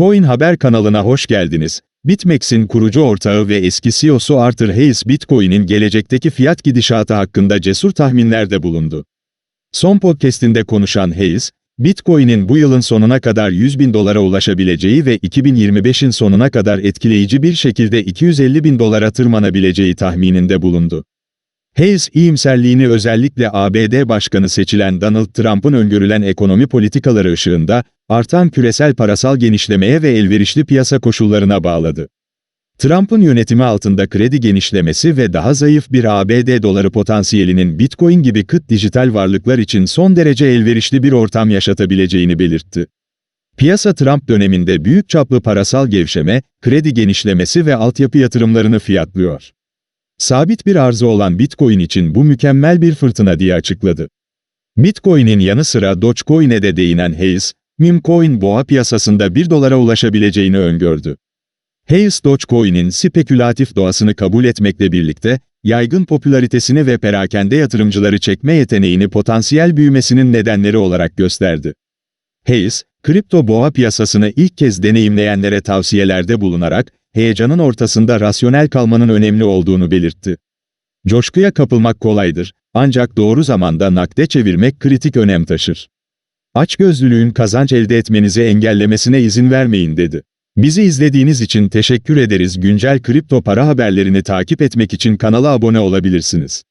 Bitcoin Haber kanalına hoş geldiniz. BitMEX'in kurucu ortağı ve eski CEO'su Arthur Hayes Bitcoin'in gelecekteki fiyat gidişatı hakkında cesur tahminlerde bulundu. Son podcast'inde konuşan Hayes, Bitcoin'in bu yılın sonuna kadar 100 bin dolara ulaşabileceği ve 2025'in sonuna kadar etkileyici bir şekilde 250 bin dolara tırmanabileceği tahmininde bulundu. Hayes, iyimserliğini özellikle ABD Başkanı seçilen Donald Trump'ın öngörülen ekonomi politikaları ışığında, artan küresel parasal genişlemeye ve elverişli piyasa koşullarına bağladı. Trump'ın yönetimi altında kredi genişlemesi ve daha zayıf bir ABD doları potansiyelinin Bitcoin gibi kıt dijital varlıklar için son derece elverişli bir ortam yaşatabileceğini belirtti. Piyasa Trump döneminde büyük çaplı parasal gevşeme, kredi genişlemesi ve altyapı yatırımlarını fiyatlıyor. Sabit bir arzı olan Bitcoin için bu mükemmel bir fırtına diye açıkladı. Bitcoin'in yanı sıra Dogecoin'e de değinen Hayes, Meme boğa piyasasında 1 dolara ulaşabileceğini öngördü. Hayes Dogecoin'in spekülatif doğasını kabul etmekle birlikte, yaygın popülaritesini ve perakende yatırımcıları çekme yeteneğini potansiyel büyümesinin nedenleri olarak gösterdi. Hayes, kripto boğa piyasasını ilk kez deneyimleyenlere tavsiyelerde bulunarak, heyecanın ortasında rasyonel kalmanın önemli olduğunu belirtti. Coşkuya kapılmak kolaydır, ancak doğru zamanda nakde çevirmek kritik önem taşır. Açgözlülüğün kazanç elde etmenizi engellemesine izin vermeyin dedi. Bizi izlediğiniz için teşekkür ederiz. Güncel kripto para haberlerini takip etmek için kanala abone olabilirsiniz.